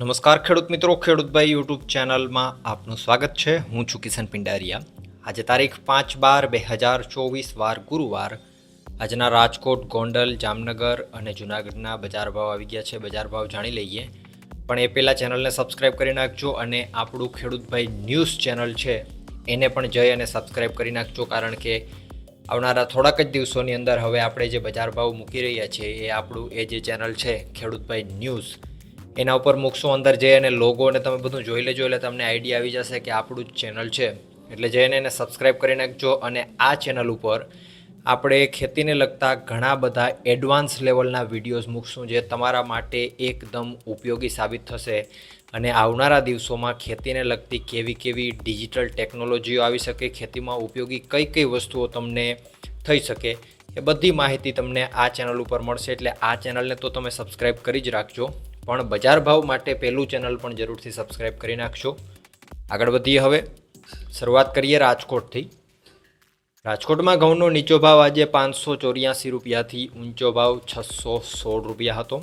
નમસ્કાર ખેડૂત મિત્રો ખેડૂતભાઈ યુટ્યુબ ચેનલમાં આપનું સ્વાગત છે. હું છું કિશન પિંડારિયા. આજે તારીખ પાંચ બાર બે હજાર ચોવીસ, વાર ગુરુવાર. આજના રાજકોટ, ગોંડલ, જામનગર અને જૂનાગઢના બજાર ભાવ આવી ગયા છે. બજાર ભાવ જાણી લઈએ. પણ એ પહેલાં ચેનલને સબસ્ક્રાઈબ કરી નાખજો અને આપણું ખેડૂતભાઈ ન્યૂઝ ચેનલ છે, એને પણ જઈ અને સબસ્ક્રાઈબ કરી નાખજો. કારણ કે આવનારા થોડાક જ દિવસોની અંદર હવે આપણે જે બજાર ભાવ મૂકી રહ્યા છીએ, એ આપણું, એ જે ચેનલ છે ખેડૂતભાઈ ન્યૂઝ એના ઉપર મૂકશો અંદર જઈ અને લોગો અને તમે બધું જોઈ લેજો એટલે તમને આઈડિયા આવી જશે કે આપણું જ ચેનલ છે. એટલે જઈને એને સબસ્ક્રાઈબ કરી નાખજો અને આ ચેનલ ઉપર આપણે ખેતીને લગતા ઘણા બધા એડવાન્સ લેવલના વિડીયોઝ મૂકશું જે તમારા માટે એકદમ ઉપયોગી સાબિત થશે. અને આવનારા દિવસોમાં ખેતીને લગતી કેવી કેવી ડિજિટલ ટેકનોલોજીઓ આવી શકે, ખેતીમાં ઉપયોગી કઈ કઈ વસ્તુઓ તમને થઈ શકે, એ બધી માહિતી તમને આ ચેનલ ઉપર મળશે. એટલે આ ચેનલને તો તમે સબસ્ક્રાઈબ કરી જ રાખજો. પણ બજાર ભાવ માટે પહેલું ચેનલ પણ જરૂરથી સબસ્ક્રાઇબ કરી નાખશો આગળ વધીએ હવે. શરૂઆત કરીએ રાજકોટથી. રાજકોટમાં ઘઉંનો નીચો ભાવ આજે પાંચસો ચોર્યાસી રૂપિયાથી ઊંચો ભાવ છસો સોળ રૂપિયા હતો.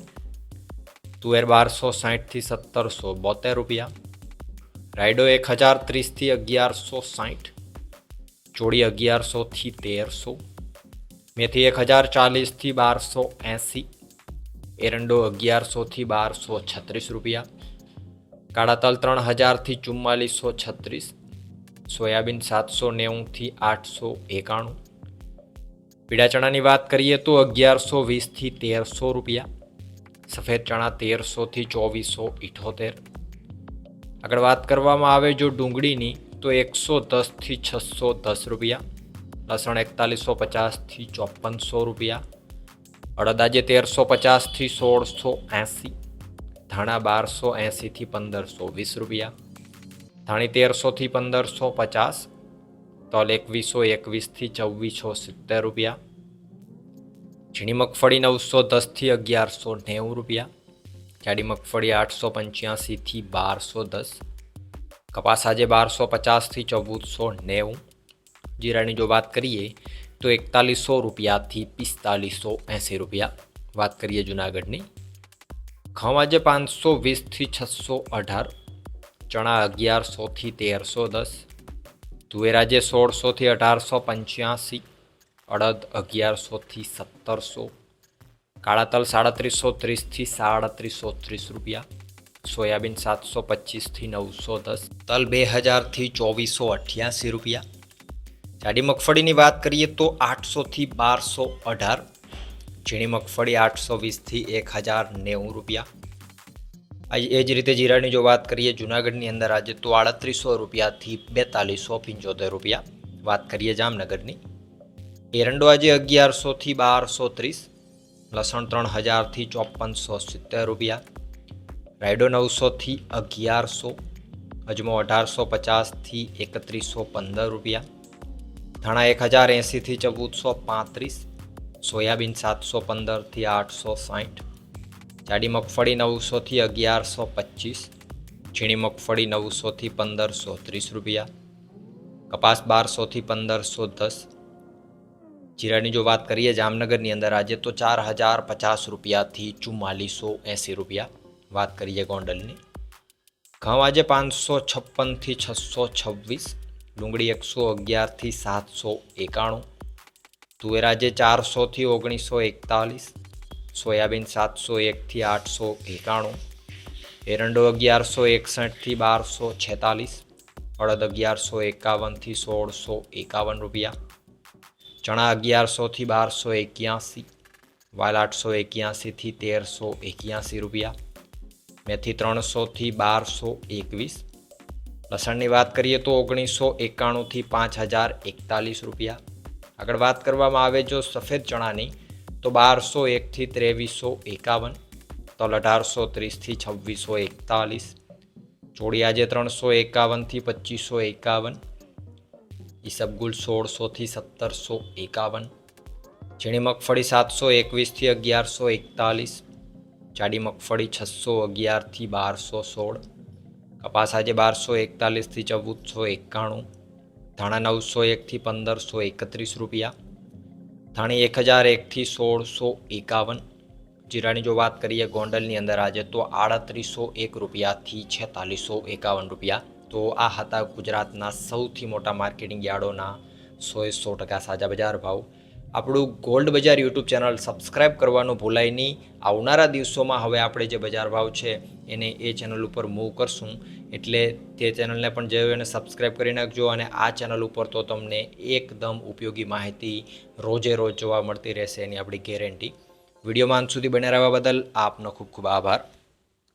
તુવેર બારસો સાહીઠથી સત્તરસો બોતેર રૂપિયા. રાયડો એક હજાર ત્રીસથી અગિયારસો સાહીઠ. ચોળી અગિયારસોથી તેરસો. મેથી એક હજાર ચાલીસથી બારસો એંસી. એરંડો અગિયારસોથી બારસો છત્રીસ રૂપિયા. કાળા તલ ત્રણ હજારથી ચુમ્માલીસો છત્રીસ. સોયાબીન સાતસો નેવુંથી આઠસો એકાણું. પીળા ચણાની વાત કરીએ તો અગિયારસો વીસથી તેરસો રૂપિયા. સફેદ ચણા તેરસોથી ચોવીસો ઇઠોતેર. આગળ વાત કરવામાં આવે જો ડુંગળીની, તો એકસો દસથી છસો દસ રૂપિયા. લસણ એકતાલીસો પચાસથી ચોપનસો રૂપિયા. અડદ આજે તેરસો પચાસથી સોળસો એંસી, ધાણા બારસો એંસીથી પંદરસો વીસ રૂપિયા, ધાણી તેરસોથી પંદરસો પચાસ, તલ એકવીસો એકવીસથી ચોવીસો સિત્તેર રૂપિયા, ઝીણી મગફળી નવસો દસથી અગિયારસો નેવું રૂપિયા, જાડી મગફળી આઠસો પંચ્યાસીથી બારસો દસ, કપાસ આજે બારસો પચાસથી ચૌદસો નેવું. જીરાની જો વાત કરીએ તો એકતાલીસો રૂપિયાથી પિસ્તાલીસો એંસી રૂપિયા. વાત કરીએ જુનાગઢની. આજે પાંચસો વીસથી છસો અઢાર. ચણા અગિયારસોથી તેરસો દસ. તુવેર આજે સોળસોથી અઢારસો પંચ્યાસી. અડદ અગિયારસોથી સત્તરસો. કાળા તલ સાડત્રીસો ત્રીસથી સાડત્રીસો ત્રીસ રૂપિયા. સોયાબીન સાતસો પચીસથી નવસો દસ. તલ બે હજારથી ચોવીસો અઠ્યાસી રૂપિયા. જાડી મગફળીની વાત કરીએ તો આઠસોથી બારસો અઢાર ઝીણી મગફળી આઠસો વીસથી એક હજાર નેવું રૂપિયા. એ જ રીતે જીરાની જો વાત કરીએ, જુનાગઢની અંદર આજે તો આડત્રીસો રૂપિયાથી બેતાલીસો પંચોતેર રૂપિયા. વાત કરીએ જામનગરની. એરંડો આજે અગિયારસોથી બારસો ત્રીસ લસણ ત્રણ હજારથી ચોપનસો સિત્તેર રૂપિયા. રાયડો નવસોથી અગિયારસો, અજમો અઢારસો પચાસથી એકત્રીસો પંદર રૂપિયા. ધાણા એક હજાર એંસીથી ચૌદસો પાંત્રીસ, સોયાબીન સાતસો પંદરથી આઠસો સાઠ, જાડી મગફળી નવસોથી અગિયારસો પચીસ, ઝીણી મગફળી નવસોથી પંદરસો ત્રીસ રૂપિયા, કપાસ બારસોથી પંદરસો દસ. જીરાની જો વાત કરીએ જામનગરની અંદર, આજે તો ચાર હજાર પચાસ રૂપિયાથી ચુમ્માલીસો એંસી રૂપિયા વાત કરીએ ગોંડલની. ઘઉં આજે પાંચસો છપ્પનથી છસો છવ્વીસ ડુંગળી એકસો અગિયારથી સાતસો એકાણું. તુવેરાજે ચારસોથી ઓગણીસો એકતાલીસ. સોયાબીન સાતસો એકથી આઠસો એકાણું. એરંડો અગિયારસો એકસઠથી બારસો છેતાલીસ. અડદ અગિયારસો એકાવનથી સોળસો એકાવન રૂપિયા. ચણા અગિયારસોથી બારસો એક્યાસી. વાલ આઠસો એક્યાસીથી તેરસો એક્યાસી રૂપિયા. મેથી ત્રણસોથી બારસો એકવીસ. લસણની વાત કરીએ તો ઓગણીસો એકાણુંથી પાંચ હજાર એકતાલીસ રૂપિયા. આગળ વાત કરવામાં આવે જો સફેદ ચણાની, તો બારસો એકથી ત્રેવીસો એકાવન, તલ અઢારસો ત્રીસથી છવ્વીસો એકતાલીસ આજે ત્રણસો એકાવનથી પચીસો એકાવન ઈસબગુલ સોળસોથી સત્તરસો એકાવન, ઝીણી મગફળી સાતસો એકવીસથી અગિયારસો એકતાલીસ, જાડી મગફળી છસો અગિયારથી બારસો સોળ કપાસ આજે બારસો એકતાલીસથી ચૌદસો એકાણું ધાણા નવસો એકથી પંદરસો એકત્રીસ રૂપિયા ધાણી એક હજાર એકથી સોળસો એકાવન જીરાની જો વાત કરીએ ગોંડલની અંદર આજે તો આડત્રીસો એક રૂપિયાથી છેતાલીસો એકાવન રૂપિયા. તો આ હતા ગુજરાતના સૌથી મોટા માર્કેટિંગ યાર્ડોના સોએ સો ટકા સાજા બજાર ભાવ. આપણું ગોલ્ડ બજાર યુટ્યુબ ચેનલ સબસ્ક્રાઇબ કરવાનું ભૂલાય નહીં. આવનારા દિવસોમાં હવે આપણે જે બજાર ભાવ છે એને એ ચેનલ ઉપર મૂવ કરશું. એટલે તે ચેનલને પણ જે એને સબસ્ક્રાઈબ કરી નાખજો અને આ ચેનલ ઉપર તો તમને એકદમ ઉપયોગી માહિતી રોજે રોજ જોવા મળતી રહેશે એની આપણી ગેરંટી વિડીયોમાં અંત સુધી બને રહેવા બદલ આપનો ખૂબ ખૂબ આભાર.